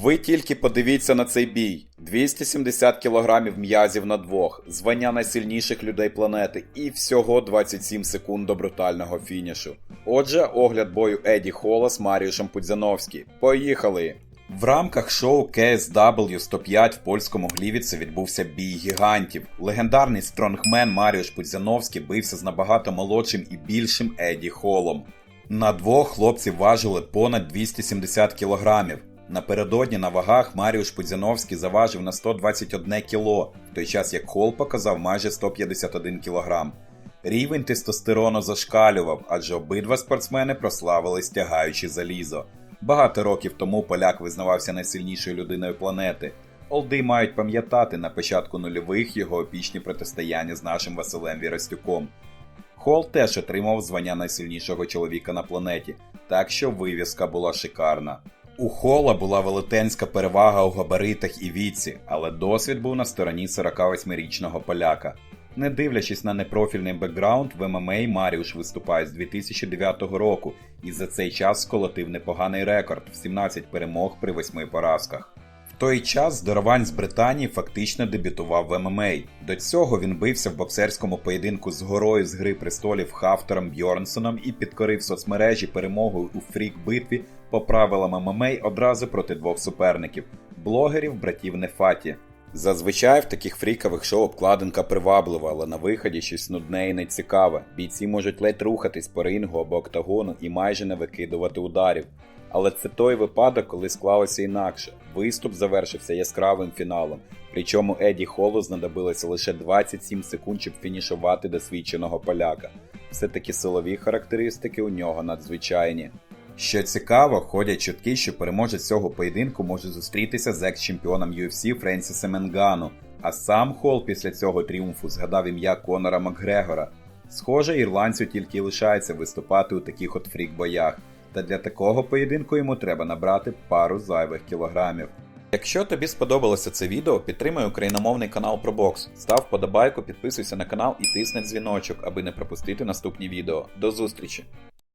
Ви тільки подивіться на цей бій: 270 кілограмів м'язів на двох, звання найсильніших людей планети і всього 27 секунд до брутального фінішу. Отже, огляд бою Еді Холла з Маріушем Пудзяновський. Поїхали! В рамках шоу KSW 105 в польському Глівіці відбувся бій гігантів. Легендарний стронгмен Маріуш Пудзяновський бився з набагато молодшим і більшим Еді Холлом. На двох хлопців важили понад 270 кілограмів. Напередодні на вагах Маріуш Пудзяновський заважив на 121 кіло, в той час як Хол показав майже 151 кілограм. Рівень тестостерону зашкалював, адже обидва спортсмени прославились тягаючи залізо. Багато років тому поляк визнавався найсильнішою людиною планети. Олди мають пам'ятати на початку нульових його епічні протистояння з нашим Василем Віростюком. Хол теж отримав звання найсильнішого чоловіка на планеті, так що вивіска була шикарна. У Хола була велетенська перевага у габаритах і віці, але досвід був на стороні 48-річного поляка. Не дивлячись на непрофільний бекграунд, в ММА Маріуш виступає з 2009 року і за цей час сколотив непоганий рекорд в 17 перемог при 8 поразках. Той час здоровань з Британії фактично дебютував в ММА. До цього він бився в боксерському поєдинку з горою з Гри престолів Хафтером Бьорнсоном і підкорив соцмережі перемогою у фрік-битві по правилам ММА одразу проти двох суперників блогерів братів Нефаті. Зазвичай в таких фрікових шоу обкладинка приваблива, але на виході щось нудне і нецікаве. Бійці можуть ледь рухатись по рингу або октагону і майже не викидувати ударів. Але це той випадок, коли склалося інакше. Виступ завершився яскравим фіналом, причому Еді Холу знадобилося лише 27 секунд, щоб фінішувати досвідченого поляка. Все-таки силові характеристики у нього надзвичайні. Що цікаво, ходять чутки, що переможець цього поєдинку може зустрітися з екс-чемпіоном UFC Френсісом Енгану, а сам Хол після цього тріумфу згадав ім'я Конора Макгрегора. Схоже, ірландцю тільки лишається виступати у таких от фрік-боях, та для такого поєдинку йому треба набрати пару зайвих кілограмів. Якщо тобі сподобалося це відео, підтримай україномовний канал про бокс, став подобайку, підписуйся на канал і тисни дзвіночок, аби не пропустити наступні відео. До зустрічі!